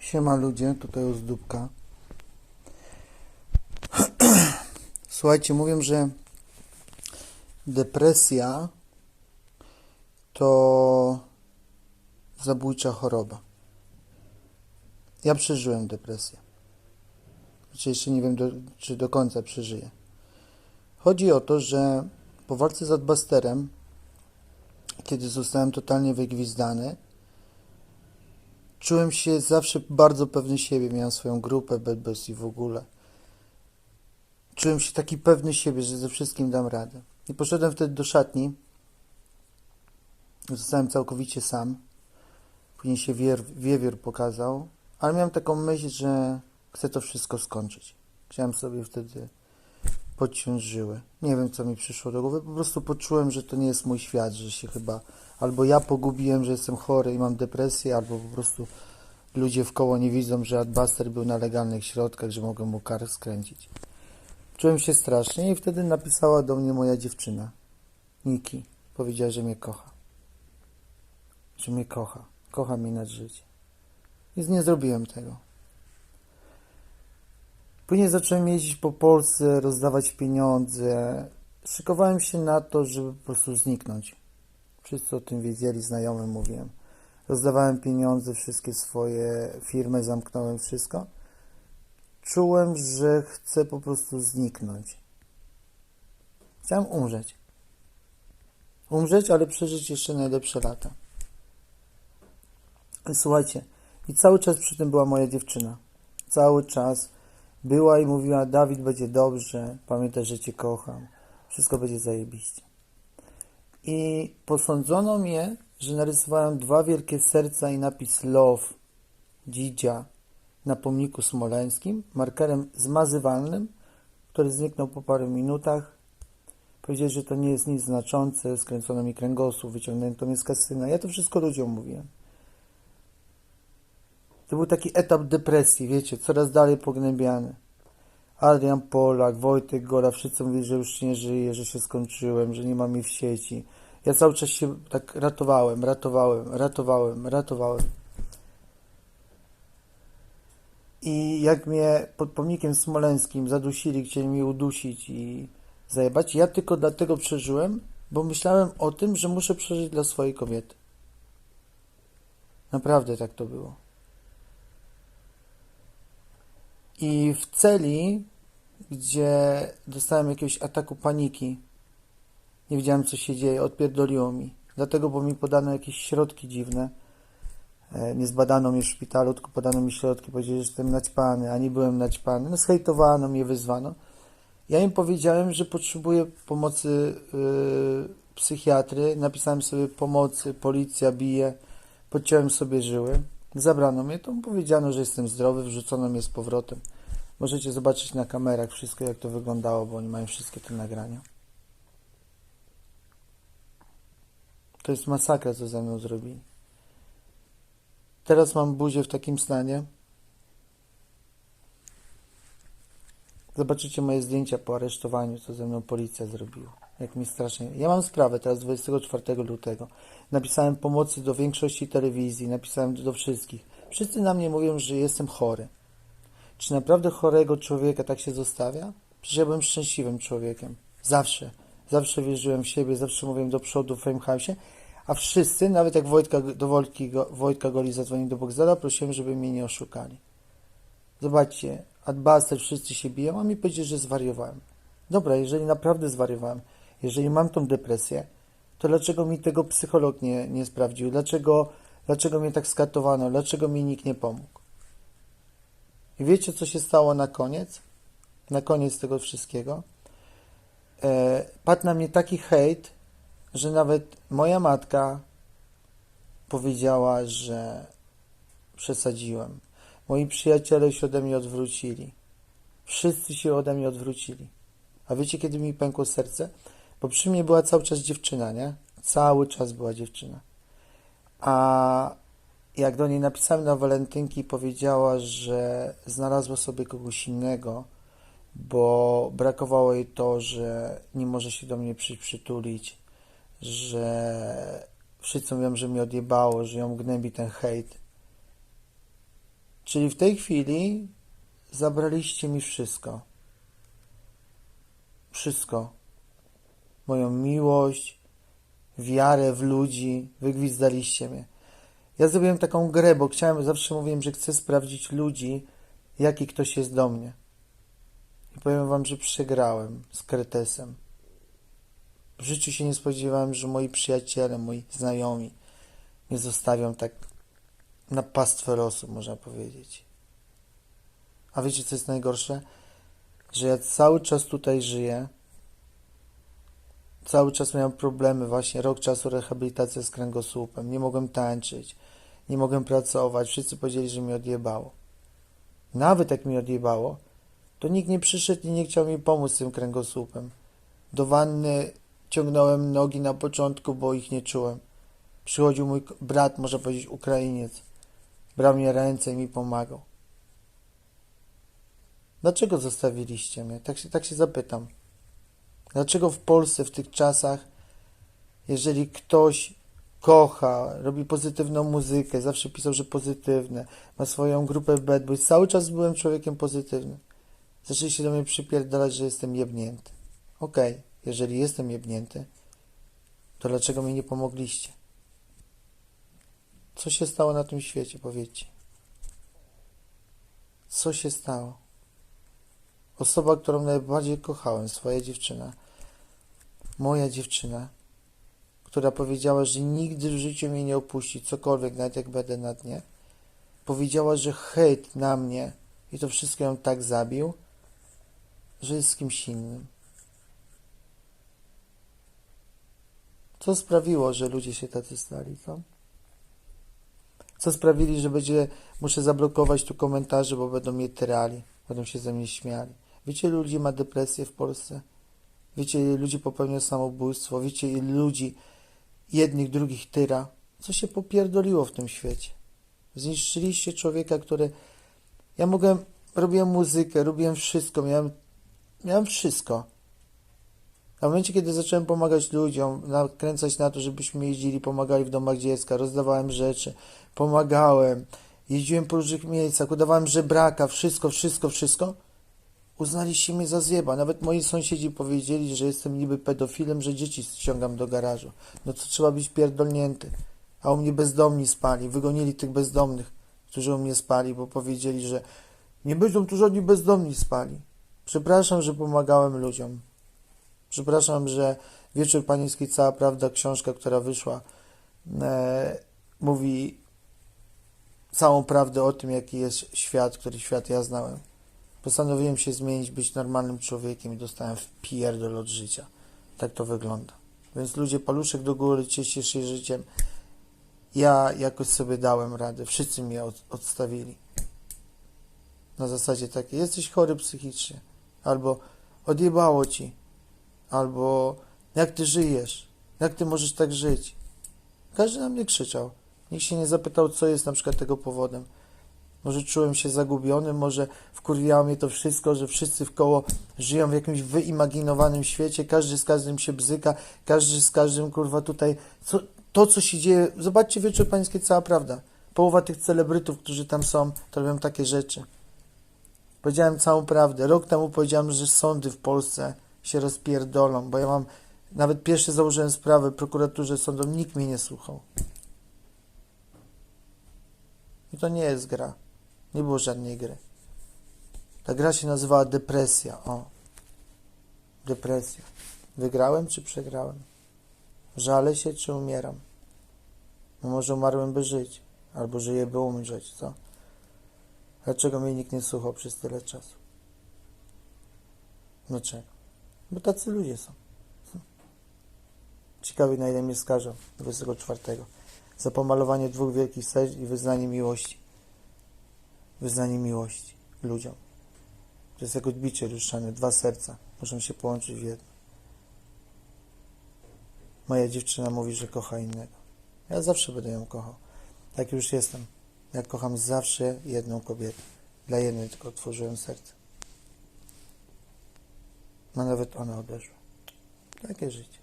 Siema ludzie, tutaj Ozdóbka. Słuchajcie, mówią, że depresja to zabójcza choroba. Ja przeżyłem depresję. Znaczy jeszcze nie wiem, do, czy do końca przeżyję. Chodzi o to, że po walce z Adbusterem, kiedy zostałem totalnie wygwizdany, Czułem się zawsze bardzo pewny siebie, miałem swoją grupę Boys i w ogóle. Czułem się taki pewny siebie, że ze wszystkim dam radę. I poszedłem wtedy do szatni. Zostałem całkowicie sam. Później się wier, wiewiór pokazał, ale miałem taką myśl, że chcę to wszystko skończyć. Chciałem sobie wtedy podciąć żyły. Nie wiem, co mi przyszło do głowy. Po prostu poczułem, że to nie jest mój świat, że się chyba albo ja pogubiłem, że jestem chory i mam depresję, albo po prostu ludzie w koło nie widzą, że Adbuster był na legalnych środkach, że mogę mu kar skręcić. Czułem się strasznie i wtedy napisała do mnie moja dziewczyna, Niki. Powiedziała, że mnie kocha. Że mnie kocha. Kocha mnie nad życie. Więc nie zrobiłem tego. Później zacząłem jeździć po Polsce, rozdawać pieniądze. Szykowałem się na to, żeby po prostu zniknąć. Wszyscy o tym wiedzieli, znajomym mówiłem. Rozdawałem pieniądze, wszystkie swoje firmy, zamknąłem wszystko. Czułem, że chcę po prostu zniknąć. Chciałem umrzeć. Umrzeć, ale przeżyć jeszcze najlepsze lata. Słuchajcie, i cały czas przy tym była moja dziewczyna. Cały czas była i mówiła: Dawid, będzie dobrze, pamiętaj, że Cię kocham, wszystko będzie zajebiście. I posądzono mnie, że narysowałem dwa wielkie serca i napis Love Dzidzia na pomniku smoleńskim, markerem zmazywalnym, który zniknął po paru minutach. Powiedzieli, że to nie jest nic znaczące, skręcono mi kręgosłup, wyciągnięto mnie z kasyna. Ja to wszystko ludziom mówiłem. To był taki etap depresji, wiecie, coraz dalej pognębiany. Adrian Polak, Wojtek Gola, wszyscy mówili, że już nie żyję, że się skończyłem, że nie mam mnie w sieci. Ja cały czas się tak ratowałem, ratowałem, ratowałem, ratowałem. I jak mnie pod pomnikiem smoleńskim zadusili, chcieli mnie udusić i zajebać, ja tylko dlatego przeżyłem, bo myślałem o tym, że muszę przeżyć dla swojej kobiety. Naprawdę tak to było. I w celi, gdzie dostałem jakiegoś ataku paniki, nie wiedziałem co się dzieje, odpierdoliło mi. Dlatego, bo mi podano jakieś środki dziwne. E, Nie zbadano mnie w szpitalu, tylko podano mi środki, powiedzieli, że jestem naćpany, a nie byłem naćpany. No zhejtowano mnie, wyzwano. Ja im powiedziałem, że potrzebuję pomocy yy, psychiatry. Napisałem sobie pomocy, policja bije. Podciąłem sobie żyły. Zabrano mnie, to powiedziano, że jestem zdrowy, wrzucono mnie z powrotem. Możecie zobaczyć na kamerach wszystko, jak to wyglądało, bo oni mają wszystkie te nagrania. To jest masakra, co ze mną zrobili. Teraz mam buzię w takim stanie. Zobaczycie moje zdjęcia po aresztowaniu, co ze mną policja zrobiła. Jak mi strasznie. Ja mam sprawę teraz 24 lutego. Napisałem pomocy do większości telewizji, napisałem do wszystkich. Wszyscy na mnie mówią, że jestem chory. Czy naprawdę chorego człowieka tak się zostawia? Przecież ja byłem szczęśliwym człowiekiem. Zawsze. Zawsze wierzyłem w siebie, zawsze mówiłem do przodu w Famehouse'ie. A wszyscy, nawet jak Wojtka, do Wojtki, Wojtka Goli zadzwonił do Boxdela, prosiłem, żeby mnie nie oszukali. Zobaczcie, Adbuster, wszyscy się biją, a mi powiedzieli, że zwariowałem. Dobra, jeżeli naprawdę zwariowałem, jeżeli mam tą depresję, to dlaczego mi tego psycholog nie, nie sprawdził? Dlaczego, dlaczego mnie tak skatowano? Dlaczego mi nikt nie pomógł? I wiecie, co się stało na koniec? Na koniec tego wszystkiego? E, padł na mnie taki hejt, że nawet moja matka powiedziała, że przesadziłem. Moi przyjaciele się ode mnie odwrócili. Wszyscy się ode mnie odwrócili. A wiecie, kiedy mi pękło serce? Bo przy mnie była cały czas dziewczyna, nie? Cały czas była dziewczyna. A jak do niej napisałem na walentynki, powiedziała, że znalazła sobie kogoś innego, bo brakowało jej to, że nie może się do mnie przy, przytulić, że wszyscy mówią, że mnie odjebało, że ją gnębi ten hejt. Czyli w tej chwili zabraliście mi wszystko. Wszystko. Moją miłość, wiarę w ludzi, wygwizdaliście mnie. Ja zrobiłem taką grę, bo chciałem, zawsze mówiłem, że chcę sprawdzić ludzi, jaki ktoś jest do mnie. I powiem wam, że przegrałem z Kretesem. W życiu się nie spodziewałem, że moi przyjaciele, moi znajomi mnie zostawią tak na pastwę losu, można powiedzieć. A wiecie, co jest najgorsze? Że ja cały czas tutaj żyję. Cały czas miałem problemy, właśnie rok czasu rehabilitacja z kręgosłupem. Nie mogłem tańczyć, nie mogłem pracować. Wszyscy powiedzieli, że mi odjebało. Nawet jak mi odjebało, to nikt nie przyszedł i nie chciał mi pomóc z tym kręgosłupem. Do wanny ciągnąłem nogi na początku, bo ich nie czułem. Przychodził mój brat, można powiedzieć Ukrainiec. Brał mnie ręce i mi pomagał. Dlaczego zostawiliście mnie? Tak się, tak się zapytam. Dlaczego w Polsce w tych czasach, jeżeli ktoś kocha, robi pozytywną muzykę, zawsze pisał, że pozytywne, ma swoją grupę Bad Boys, cały czas byłem człowiekiem pozytywnym. Zaczęliście do mnie przypierdalać, że jestem jebnięty. Okej, jeżeli jestem jebnięty, to dlaczego mi nie pomogliście? Co się stało na tym świecie, powiedzcie? Co się stało? Osoba, którą najbardziej kochałem, swoja dziewczyna, moja dziewczyna, która powiedziała, że nigdy w życiu mnie nie opuści, cokolwiek, nawet jak będę na dnie, powiedziała, że hejt na mnie i to wszystko ją tak zabił, że jest z kimś innym. Co sprawiło, że ludzie się tacy stali, co? Co sprawili, że będzie, muszę zablokować tu komentarze, bo będą mnie tyrali, będą się ze mnie śmiali. Wiecie, ilu ludzi ma depresję w Polsce? Wiecie, ile ludzi popełnia samobójstwo? Wiecie, ile ludzi jednych, drugich tyra? Co się popierdoliło w tym świecie? Zniszczyliście człowieka, który... Ja mogłem... Robiłem muzykę, robiłem wszystko, miałem, miałem wszystko. A w momencie, kiedy zacząłem pomagać ludziom, nakręcać na to, żebyśmy jeździli, pomagali w domach dziecka, rozdawałem rzeczy, pomagałem, jeździłem po różnych miejscach, udawałem żebraka, wszystko, wszystko, wszystko, uznaliście mnie za zjeba. Nawet moi sąsiedzi powiedzieli, że jestem niby pedofilem, że dzieci ściągam do garażu. No to trzeba być pierdolnięty. A u mnie bezdomni spali. Wygonili tych bezdomnych, którzy u mnie spali, bo powiedzieli, że nie będą tu żadni bezdomni spali. Przepraszam, że pomagałem ludziom. Przepraszam, że Wieczór Panieński, cała prawda, książka, która wyszła, e, mówi całą prawdę o tym, jaki jest świat, który świat ja znałem. Postanowiłem się zmienić, być normalnym człowiekiem i dostałem w pierdol od życia. Tak to wygląda. Więc ludzie, paluszek do góry, cieszcie się życiem. Ja jakoś sobie dałem radę. Wszyscy mnie od, odstawili. Na zasadzie takiej, jesteś chory psychicznie. Albo odjebało ci. Albo jak ty żyjesz? Jak ty możesz tak żyć? Każdy na mnie krzyczał. Nikt się nie zapytał, co jest na przykład tego powodem. Może czułem się zagubiony, może wkurwiało mnie to wszystko, że wszyscy w koło żyją w jakimś wyimaginowanym świecie, każdy z każdym się bzyka, każdy z każdym, kurwa, tutaj, co, to co się dzieje, zobaczcie Wieczór Pański, cała prawda. Połowa tych celebrytów, którzy tam są, to robią takie rzeczy. Powiedziałem całą prawdę. Rok temu powiedziałem, że sądy w Polsce się rozpierdolą, bo ja mam, nawet pierwszy założyłem sprawę prokuraturze sądom, nikt mnie nie słuchał. I to nie jest gra. Nie było żadnej gry. Ta gra się nazywała depresja. O. Depresja. Wygrałem czy przegrałem? Żalę się czy umieram? No może umarłem by żyć. Albo żyję by umrzeć, co? Dlaczego mnie nikt nie słuchał przez tyle czasu? Dlaczego? Bo tacy ludzie są. Ciekawy na ile mnie skażą 24. Za pomalowanie dwóch wielkich serc i wyznanie miłości. Wyznanie miłości ludziom. To jest jak odbicie ruszane. Dwa serca muszą się połączyć w jedno. Moja dziewczyna mówi, że kocha innego. Ja zawsze będę ją kochał. Tak już jestem. Ja kocham zawsze jedną kobietę. Dla jednej tylko otworzyłem serce. No nawet ona odeszła. Takie życie.